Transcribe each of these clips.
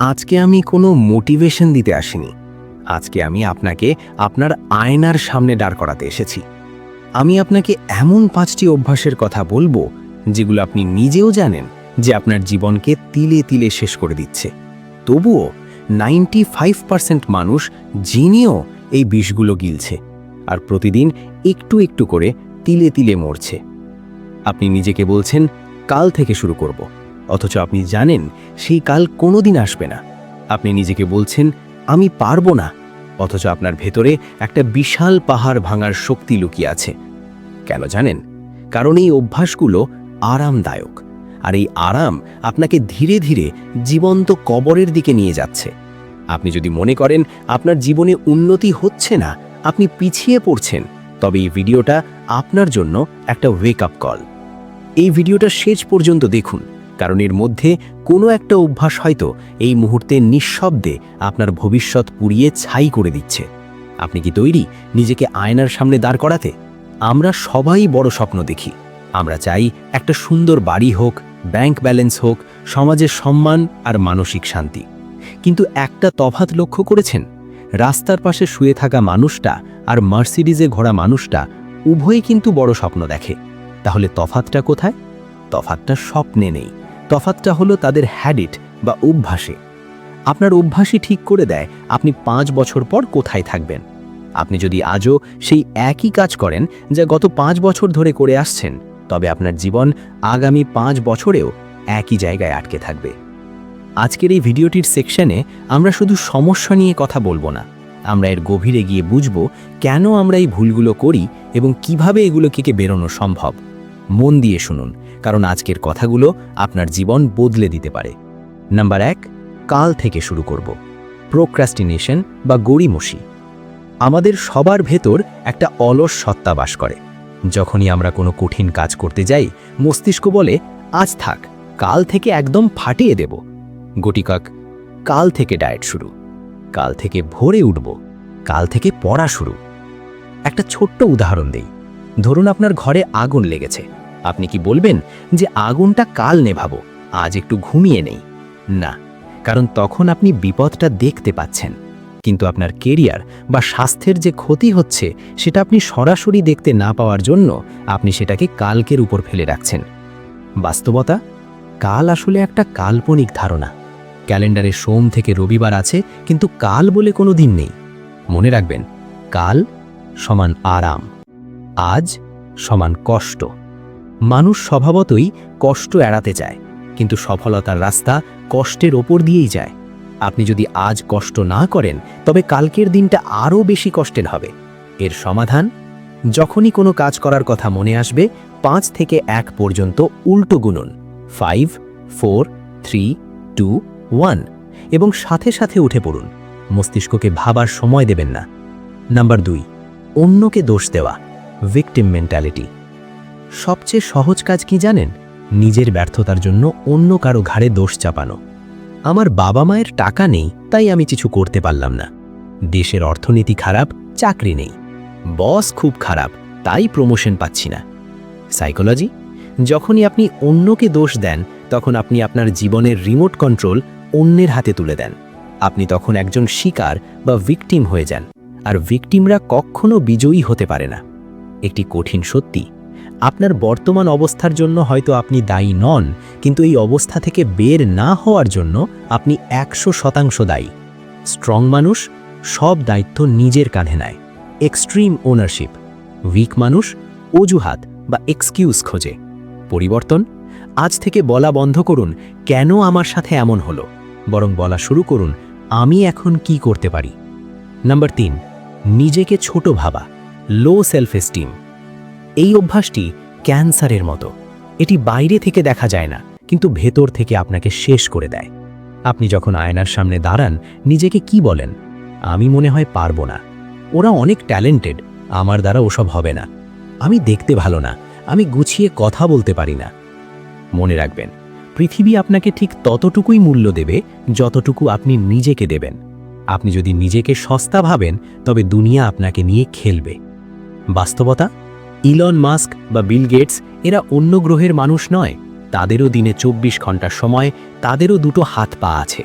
আজকে আমি কোনো মোটিভেশন দিতে আসিনি। আজকে আমি আপনাকে আপনার আয়নার সামনে দাঁড় করাতে এসেছি। আমি আপনাকে এমন পাঁচটি অভ্যাসের কথা বলব, যেগুলো আপনি নিজেও জানেন যে আপনার জীবনকে তিলে তিলে শেষ করে দিচ্ছে। তবুও নাইনটি ফাইভ পার্সেন্ট মানুষ জেনেও এই বিষগুলো গিলছে আর প্রতিদিন একটু একটু করে তিলে তিলে মরছে। আপনি নিজেকে বলছেন, কাল থেকে শুরু করব। অথচ আপনি জানেন, সেই কাল কোনোদিন আসবে না। আপনি নিজেকে বলছেন, আমি পারব না। অথচ আপনার ভেতরে একটা বিশাল পাহাড় ভাঙার শক্তি লুকিয়ে আছে। কেন জানেন? কারণ এই অভ্যাসগুলো আরামদায়ক। আর এই আরাম আপনাকে ধীরে ধীরে জীবন্ত কবরের দিকে নিয়ে যাচ্ছে। আপনি যদি মনে করেন, আপনার জীবনে উন্নতি হচ্ছে না, আপনি পিছিয়ে পড়ছেন, তবে এই ভিডিওটা আপনার জন্য একটা ওয়েক আপ কল এই ভিডিওটা শেষ পর্যন্ত দেখুন। কারণ এর মধ্যে কোনো একটা অভ্যাস হয়তো এই মুহূর্তে নিঃশব্দে আপনার ভবিষ্যৎ পুড়িয়ে ছাই করে দিচ্ছে। আপনি কি তৈরি নিজেকে আয়নার সামনে দাঁড় করাতে? আমরা সবাই বড় স্বপ্ন দেখি। আমরা চাই একটা সুন্দর বাড়ি হোক, ব্যাংক ব্যালেন্স হোক, সমাজের সম্মান আর মানসিক শান্তি। কিন্তু একটা তফাত লক্ষ্য করেছেন? রাস্তার পাশে শুয়ে থাকা মানুষটা আর মার্সিডিজে ঘোরা মানুষটা উভয়ই কিন্তু বড় স্বপ্ন দেখে। তাহলে তফাতটা কোথায়? তফাতটা স্বপ্নে নেই। তফাতটা হলো তাদের হ্যাডিট বা অভ্যাসে। আপনার অভ্যাসই ঠিক করে দেয় আপনি পাঁচ বছর পর কোথায় থাকবেন। আপনি যদি আজও সেই একই কাজ করেন যা গত পাঁচ বছর ধরে করে আসছেন, তবে আপনার জীবন আগামী পাঁচ বছরেও একই জায়গায় আটকে থাকবে। আজকের এই ভিডিওটির সেকশনে আমরা শুধু সমস্যা নিয়ে কথা বলব না, আমরা এর গভীরে গিয়ে বুঝব কেন আমরা এই ভুলগুলো করি এবং কীভাবে এগুলো থেকে বেরোনো সম্ভব। মন দিয়ে শুনুন কারণ আজকের কথাগুলো আপনার জীবন বদলে দিতে পারে। নাম্বার এক, কাল থেকে শুরু করব। প্রোক্রাস্টিনেশন বা গড়িমসি। আমাদের সবার ভেতর একটা অলস সত্তা বাস করে। যখনই আমরা কোনো কঠিন কাজ করতে যাই, মস্তিষ্ক বলে, আজ থাক, কাল থেকে একদম ফাটিয়ে দেব। গটিকাক কাল থেকে ডায়েট শুরু। কাল থেকে ভোরে উঠব। কাল থেকে পড়া শুরু। একটা ছোট্ট উদাহরণ দেই। ধরুন আপনার ঘরে আগুন লেগেছে। আপনি কি বলবেন যে আগুনটা কাল নেভাবো, আজ একটু ঘুমিয়ে নেই? না, কারণ তখন আপনি বিপদটা দেখতে পাচ্ছেন। কিন্তু আপনার কেরিয়ার বা স্বাস্থ্যের যে ক্ষতি হচ্ছে, সেটা আপনি সরাসরি দেখতে না পাওয়ার জন্য আপনি সেটাকে কালকের উপর ফেলে রাখছেন। বাস্তবতা? কাল আসলে একটা কাল্পনিক ধারণা। ক্যালেন্ডারে সোম থেকে রবিবার আছে, কিন্তু কাল বলে কোনো দিন নেই। মনে রাখবেন, কাল সমান আরাম, আজ সমান কষ্ট। মানুষ স্বভাবতই কষ্ট এড়াতে চায় কিন্তু সফলতার রাস্তা কষ্টের ওপর দিয়েই যায়। আপনি যদি আজ কষ্ট না করেন, তবে কালকের দিনটা আরও বেশি কষ্টের হবে। এর সমাধান? যখনই কোনো কাজ করার কথা মনে আসবে, পাঁচ থেকে এক পর্যন্ত উল্টো গুনুন। Five, four, three, two, one এবং সাথে সাথে উঠে পড়ুন। মস্তিষ্ককে ভাবার সময় দেবেন না। নাম্বার দুই, অন্যকে দোষ দেওয়া, ভিকটিম মেন্টালিটি। সবচেয়ে সহজ কাজ কি জানেন? নিজের ব্যর্থতার জন্য অন্য কারও ঘাড়ে দোষ চাপানো। আমার বাবা মায়ের টাকা নেই, তাই আমি কিছু করতে পারলাম না। দেশের অর্থনীতি খারাপ, চাকরি নেই। বস খুব খারাপ, তাই প্রমোশন পাচ্ছি না। সাইকোলজি যখনই আপনি অন্যকে দোষ দেন, তখন আপনি আপনার জীবনের রিমোট কন্ট্রোল অন্যের হাতে তুলে দেন। আপনি তখন একজন শিকার বা ভিকটিম হয়ে যান। আর ভিকটিমরা কখনো বিজয়ী হতে পারে না। একটি কঠিন সত্যি। আপনার বর্তমান অবস্থার জন্য হয়তো আপনি দায়ী নন, কিন্তু এই অবস্থা থেকে বের না হওয়ার জন্য আপনি একশো শতাংশ দায়ী। স্ট্রং মানুষ সব দায়িত্ব নিজের কাঁধে নেয়। এক্সট্রিম ওনারশিপ, উইক মানুষ অজুহাত বা এক্সকিউজ খোঁজে। পরিবর্তন, আজ থেকে বলা বন্ধ করুন, কেন আমার সাথে এমন হলো? বরং বলা শুরু করুন, আমি এখন কি করতে পারি? নাম্বার তিন, নিজেকে ছোট ভাবা লো সেলফ এস্টিম এই অভ্যাসটি ক্যান্সারের মতো। এটি বাইরে থেকে দেখা যায় না, কিন্তু ভেতর থেকে আপনাকে শেষ করে দেয়। আপনি যখন আয়নার সামনে দাঁড়ান, নিজেকে কি বলেন? আমি মনে হয় পারব না। ওরা অনেক ট্যালেন্টেড, আমার দ্বারা ওসব হবে না। আমি দেখতে ভালো না, আমি গুছিয়ে কথা বলতে পারি না। মনে রাখবেন, পৃথিবী আপনাকে ঠিক ততটুকুই মূল্য দেবে, যতটুকু আপনি নিজেকে দেবেন। আপনি যদি নিজেকে সস্তা ভাবেন, তবে দুনিয়া আপনাকে নিয়ে খেলবে। বাস্তবতা? ইলন মাস্ক বা বিল গেটস এরা অন্য গ্রহের মানুষ নয়। তাদেরও দিনে চব্বিশ ঘণ্টার সময় তাদেরও দুটো হাত পা আছে।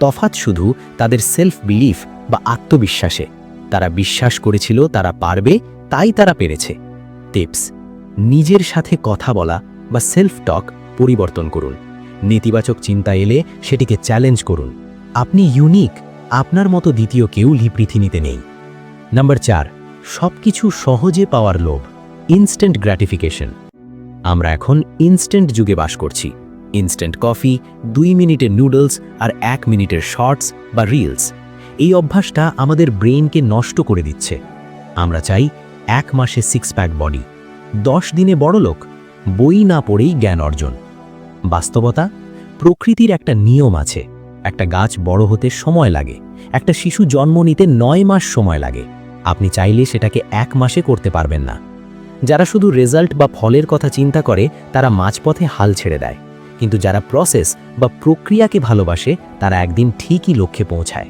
তফাৎ শুধু তাদের সেলফ বিলিফ বা আত্মবিশ্বাসে। তারা বিশ্বাস করেছিল তারা পারবে, তাই তারা পেরেছে। টিপস, নিজের সাথে কথা বলা বা সেলফ টক পরিবর্তন করুন। নেতিবাচক চিন্তা এলে সেটিকে চ্যালেঞ্জ করুন। আপনি ইউনিক আপনার মতো দ্বিতীয় কেউ পৃথিবীতে নেই। নাম্বার চার সব কিছু সহজে পাওয়ার লোভ। ইনস্ট্যান্ট গ্র্যাটিফিকেশন আমরা এখন ইনস্ট্যান্ট যুগে বাস করছি। ইনস্ট্যান্ট কফি দুই মিনিটের নুডলস আর এক মিনিটের শর্টস বা রিলস এই অভ্যাসটা আমাদের ব্রেইনকে নষ্ট করে দিচ্ছে। আমরা চাই এক মাসে সিক্স প্যাক বডি দশ দিনে বড় লোক, বই না পড়েই জ্ঞান অর্জন। বাস্তবতা, প্রকৃতির একটা নিয়ম আছে। একটা গাছ বড় হতে সময় লাগে। একটা শিশু জন্ম নিতে নয় মাস সময় লাগে। আপনি চাইলে সেটাকে এক মাসে করতে পারবেন না। যারা শুধু রেজাল্ট বা ফলের কথা চিন্তা করে, তারা মাঝপথে হাল ছেড়ে দেয়। কিন্তু যারা প্রসেস বা প্রক্রিয়াকে ভালোবাসে, তারা একদিন ঠিকই লক্ষ্যে পৌঁছায়।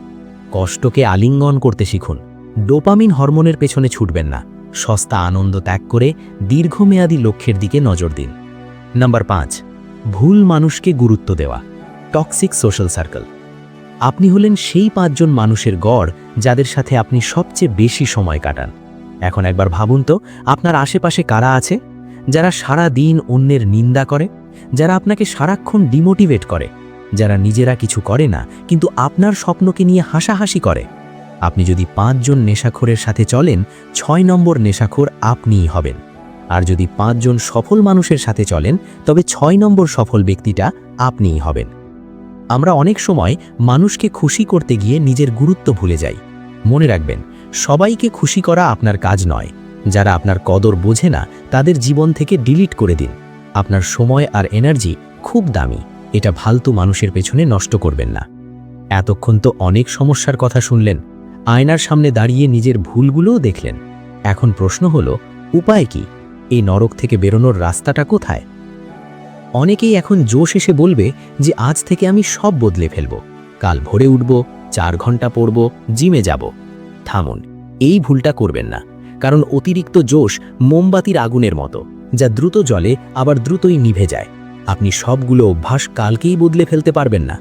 কষ্টকে আলিঙ্গন করতে শিখুন। ডোপামিন হরমোনের পেছনে ছুটবেন না। সস্তা আনন্দ ত্যাগ করে দীর্ঘমেয়াদী লক্ষ্যের দিকে নজর দিন। নাম্বার পাঁচ, ভুল মানুষকে গুরুত্ব দেওয়া। Toxic social circle. আপনি হলেন সেই পাঁচজন মানুষের গড়, যাদের সাথে আপনি সবচেয়ে বেশি সময় কাটান। এখন একবার ভাবুন তো, আপনার আশেপাশে কারা আছে? যারা সারা দিন অন্যের নিন্দা করে, যারা আপনাকে সারাক্ষণ ডিমোটিভেট করে, যারা নিজেরা কিছু করে না, কিন্তু আপনার স্বপ্নকে নিয়ে হাসাহাসি করে। আপনি যদি পাঁচজন নেশাখোরের সাথে চলেন, ছয় নম্বর নেশাখোর আপনিই হবেন। আর যদি পাঁচজন সফল মানুষের সাথে চলেন, তবে ছয় নম্বর সফল ব্যক্তিটা আপনিই হবেন। আমরা অনেক সময় মানুষকে খুশি করতে গিয়ে নিজের গুরুত্ব ভুলে যাই। মনে রাখবেন সবাইকে খুশি করা আপনার কাজ নয়। যারা আপনার কদর বোঝে না, তাদের জীবন থেকে ডিলিট করে দিন। আপনার সময় আর এনার্জি খুব দামি। এটা ফালতু মানুষের পেছনে নষ্ট করবেন না। এতক্ষণ তো অনেক সমস্যার কথা শুনলেন। আয়নার সামনে দাঁড়িয়ে নিজের ভুলগুলোও দেখলেন। এখন প্রশ্ন হলো, উপায় কি? এই নরক থেকে বেরোনোর রাস্তাটা কোথায়? অনেকেই এখন জোশ এসে বলবে যে, আজ থেকে আমি সব বদলে ফেলব। কাল ভোরে উঠব, চার ঘণ্টা পড়ব, জিমে যাব। থামুন, এই ভুলটা করবেন না, কারণ অতিরিক্ত জোশ মোমবাতির আগুনের মতো, যা দ্রুত জলে আবার দ্রুতই নিভে যায়। আপনি সবগুলো অভ্যাস কালকেই বদলে ফেলতে পারবেন না।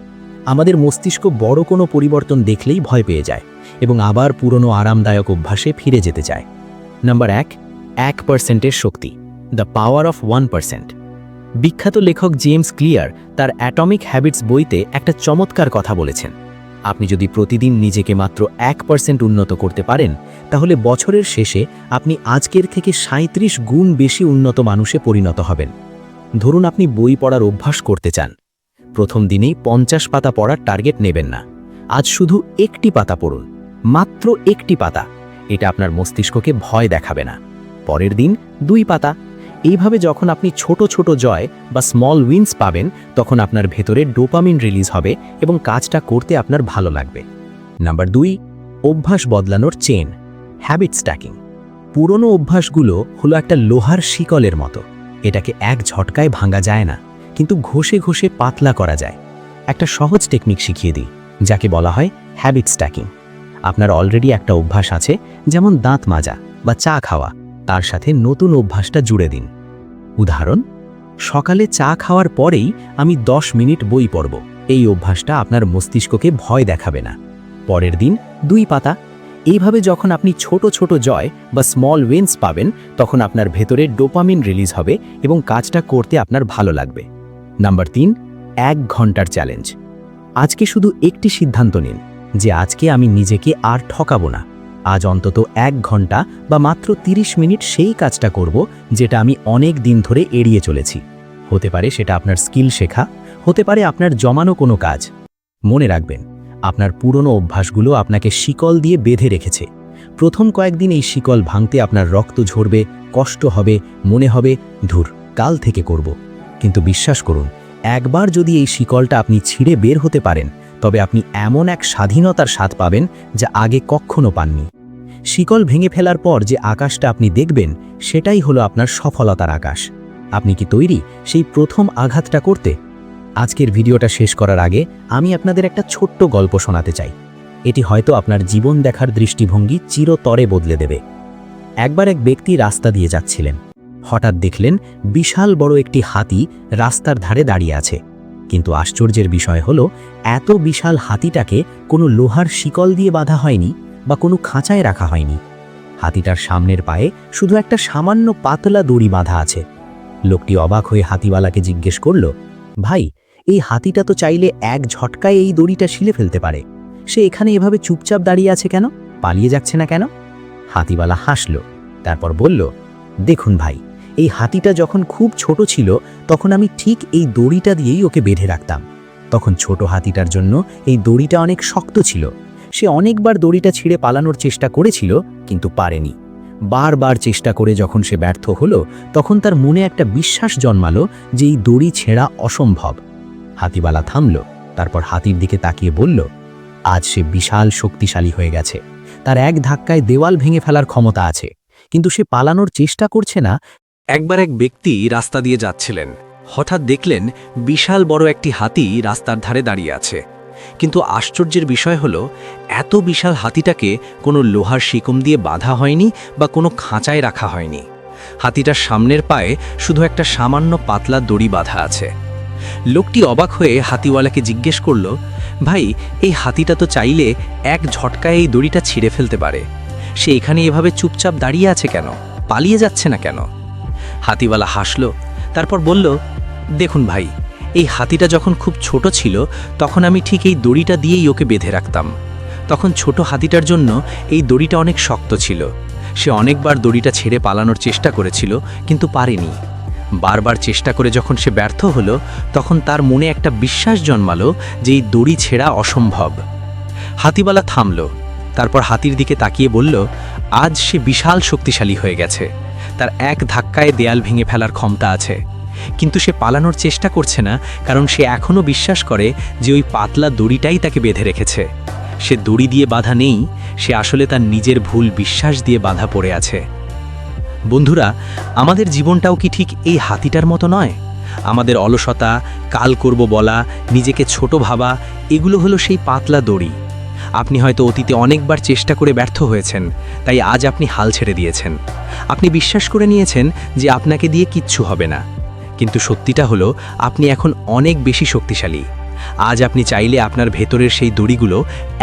আমাদের মস্তিষ্ক বড় কোনো পরিবর্তন দেখলেই ভয় পেয়ে যায় এবং আবার পুরনো আরামদায়ক অভ্যাসে ফিরে যেতে চায়। নাম্বার এক এক পার্সেন্টের শক্তি, the power of one percent. বিখ্যাত লেখক জেমস ক্লিয়ার তার অ্যাটমিক হ্যাবিটস বইতে একটা চমৎকার কথা বলেছেন। আপনি যদি প্রতিদিন নিজেকে মাত্র এক পার্সেন্ট উন্নত করতে পারেন, তাহলে বছরের শেষে আপনি আজকের থেকে সাঁত্রিশ গুণ বেশি উন্নত মানুষে পরিণত হবেন। ধরুন আপনি বই পড়ার অভ্যাস করতে চান। প্রথম দিনেই পঞ্চাশ পাতা পড়ার টার্গেট নেবেন না। আজ শুধু একটি পাতা পড়ুন, মাত্র একটি পাতা। এটা আপনার মস্তিষ্ককে ভয় দেখাবে না। পরের দিন দুই পাতা এইভাবে যখন আপনি ছোট ছোট জয় বা স্মল উইন্স পাবেন, তখন আপনার ভেতরে ডোপামিন রিলিজ হবে এবং কাজটা করতে আপনার ভালো লাগবে। নাম্বার দুই, অভ্যাস বদলানোর চেন হ্যাবিট স্ট্যাকিং পুরনো অভ্যাসগুলো হলো একটা লোহার শিকলের মতো। এটাকে এক ঝটকায় ভাঙা যায় না, কিন্তু ঘষে ঘষে পাতলা করা যায়। একটা সহজ টেকনিক শিখিয়ে দিই, যাকে বলা হয় হ্যাবিট স্ট্যাকিং আপনার অলরেডি একটা অভ্যাস আছে, যেমন দাঁত মাজা বা চা খাওয়া। তার সাথে নতুন অভ্যাসটা জুড়ে দিন। উদাহরণ, সকালে চা খাওয়ার পরেই আমি দশ মিনিট বই পড়ব। এই অভ্যাসটা আপনার মস্তিষ্ককে ভয় দেখাবে না। পরের দিন দুই পাতা। এইভাবে যখন আপনি ছোট ছোট জয় বা স্মল উইন্স পাবেন, তখন আপনার ভেতরে ডোপামিন রিলিজ হবে এবং কাজটা করতে আপনার ভালো লাগবে। নাম্বার তিন, এক ঘণ্টার চ্যালেঞ্জ আজকে শুধু একটি সিদ্ধান্ত নিন যে আজকে আমি নিজেকে আর ঠকাবো না। আজ অন্তত এক ঘণ্টা বা মাত্র ৩০ মিনিট সেই কাজটা করব যেটা আমি অনেক দিন ধরে এড়িয়ে চলেছি। হতে পারে সেটা আপনার স্কিল শেখা, হতে পারে আপনার জমানো কোনো কাজ। মনে রাখবেন, আপনার পুরনো অভ্যাসগুলো আপনাকে শিকল দিয়ে বেঁধে রেখেছে। প্রথম কয়েকদিন এই শিকল ভাঙতে আপনার রক্ত ঝরবে, কষ্ট হবে, মনে হবে, ধুর, কাল থেকে করব। কিন্তু বিশ্বাস করুন, একবার যদি এই শিকলটা আপনি ছিঁড়ে বের হতে পারেন, তবে আপনি এমন এক স্বাধীনতার স্বাদ পাবেন যা আগে কখনো পাননি। শিকল ভেঙে ফেলার পর যে আকাশটা আপনি দেখবেন, সেটাই হলো আপনার সফলতার আকাশ। আপনি কি তৈরি সেই প্রথম আঘাতটা করতে? আজকের ভিডিওটা শেষ করার আগে আমি আপনাদের একটা ছোট্ট গল্প শোনাতে চাই। এটি হয়তো আপনার জীবন দেখার দৃষ্টিভঙ্গি চিরতরে বদলে দেবে। একবার এক ব্যক্তি রাস্তা দিয়ে যাচ্ছিলেন। হঠাৎ দেখলেন বিশাল বড় একটি হাতি রাস্তার ধারে দাঁড়িয়ে আছে। কিন্তু আশ্চর্যের বিষয় হলো, এত বিশাল হাতিটাকে কোনো লোহার শিকল দিয়ে বাঁধা হয়নি। বা কোনো খাঁচায় রাখা হয়নি। হাতিটার সামনের পায়ে শুধু একটা সামান্য পাতলা দড়ি বাঁধা আছে। লোকটি অবাক হয়ে হাতিওয়ালাকে জিজ্ঞেস করল, ভাই, এই হাতিটা তো চাইলে এক ঝটকায় এই দড়িটা শিলে ফেলতে পারে। সে এখানে এভাবে চুপচাপ দাঁড়িয়ে আছে কেন? পালিয়ে যাচ্ছে না কেন? হাতিওয়ালা হাসল, তারপর বলল, দেখুন ভাই, এই হাতিটা যখন খুব ছোট ছিল, তখন আমি ঠিক এই দড়িটা দিয়েই ওকে বেঁধে রাখতাম। তখন ছোট হাতিটার জন্য এই দড়িটা অনেক শক্ত ছিল। সে অনেকবার দড়িটা ছিঁড়ে পালানোর চেষ্টা করেছিল, কিন্তু পারেনি। বারবার চেষ্টা করে যখন সে ব্যর্থ হলো, তখন তার মনে একটা বিশ্বাস জন্মালো যে এই দড়ি ছেঁড়া অসম্ভব। হাতিবালা থামল, তারপর হাতির দিকে তাকিয়ে বলল, আজ সে বিশাল শক্তিশালী হয়ে গেছে। তার এক ধাক্কায় দেওয়াল ভেঙে ফেলার ক্ষমতা আছে। কিন্তু সে পালানোর চেষ্টা করছে না। একবার এক ব্যক্তি রাস্তা দিয়ে যাচ্ছিলেন। হঠাৎ দেখলেন বিশাল বড় একটি হাতি রাস্তার ধারে দাঁড়িয়ে আছে। কিন্তু আশ্চর্যের বিষয় হলো, এত বিশাল হাতিটাকে কোনো লোহার শিকম দিয়ে বাঁধা হয়নি বা কোনো খাঁচায় রাখা হয়নি। হাতিটার সামনের পায়ে শুধু একটা সামান্য পাতলা দড়ি বাঁধা আছে। লোকটি অবাক হয়ে হাতিওয়ালাকে জিজ্ঞেস করল, ভাই, এই হাতিটা তো চাইলে এক ঝটকায় এই দড়িটা ছিঁড়ে ফেলতে পারে। সে এখানে এভাবে চুপচাপ দাঁড়িয়ে আছে কেন? পালিয়ে যাচ্ছে না কেন? হাতিওয়ালা হাসল, তারপর বলল, দেখুন ভাই এই হাতিটা যখন খুব ছোট ছিল, তখন আমি ঠিক এই দড়িটা দিয়েই ওকে বেঁধে রাখতাম। তখন ছোট হাতিটার জন্য এই দড়িটা অনেক শক্ত ছিল। সে অনেকবার দড়িটা ছেড়ে পালানোর চেষ্টা করেছিল, কিন্তু পারেনি। বারবার চেষ্টা করে যখন সে ব্যর্থ হলো, তখন তার মনে একটা বিশ্বাস জন্মালো যে এই দড়ি ছেঁড়া অসম্ভব। হাতিবালা থামল, তারপর হাতির দিকে তাকিয়ে বলল, আজ সে বিশাল শক্তিশালী হয়ে গেছে। তার এক ধাক্কায় দেয়াল ভেঙে ফেলার ক্ষমতা আছে। কিন্তু সে পালানোর চেষ্টা করছে না, কারণ সে এখনও বিশ্বাস করে যে ওই পাতলা দড়িটাই তাকে বেঁধে রেখেছে। সে দড়ি দিয়ে বাধা নেই, সে আসলে তার নিজের ভুল বিশ্বাস দিয়ে বাধা পড়ে আছে। বন্ধুরা, আমাদের জীবনটাও কি ঠিক এই হাতিটার মতো নয়? আমাদের অলসতা, কাল করব বলা, নিজেকে ছোট ভাবা, এগুলো হলো সেই পাতলা দড়ি। আপনি হয়তো অতীতে অনেকবার চেষ্টা করে ব্যর্থ হয়েছেন, তাই আজ আপনি হাল ছেড়ে দিয়েছেন। আপনি বিশ্বাস করে নিয়েছেন যে আপনাকে দিয়ে কিচ্ছু হবে না। কিন্তু সত্যিটা হলো, আপনি এখন অনেক বেশি শক্তিশালী। আজ আপনি চাইলে আপনার ভেতরের সেই দড়িগুলো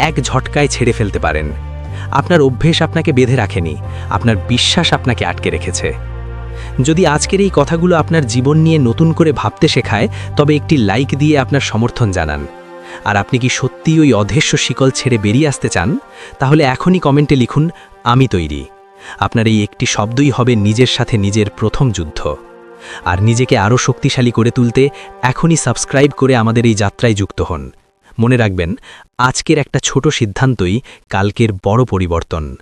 এক ঝটকায় ছেড়ে ফেলতে পারেন। আপনার অভ্যেস আপনাকে বেঁধে রাখেনি, আপনার বিশ্বাস আপনাকে আটকে রেখেছে। যদি আজকের এই কথাগুলো আপনার জীবন নিয়ে নতুন করে ভাবতে শেখায়, তবে একটি লাইক দিয়ে আপনার সমর্থন জানান। আর আপনি কি সত্যি ওই অধেশ্য শিকল ছেড়ে বেরিয়ে আসতে চান? তাহলে এখনই কমেন্টে লিখুন, আমি তৈরি। আপনার এই একটি শব্দই হবে নিজের সাথে নিজের প্রথম যুদ্ধ। আর নিজেকে আরও শক্তিশালী করে তুলতে এখনই সাবস্ক্রাইব করে আমাদের এই যাত্রায় যুক্ত হন। মনে রাখবেন, আজকের একটা ছোট সিদ্ধান্তই কালকের বড় পরিবর্তন।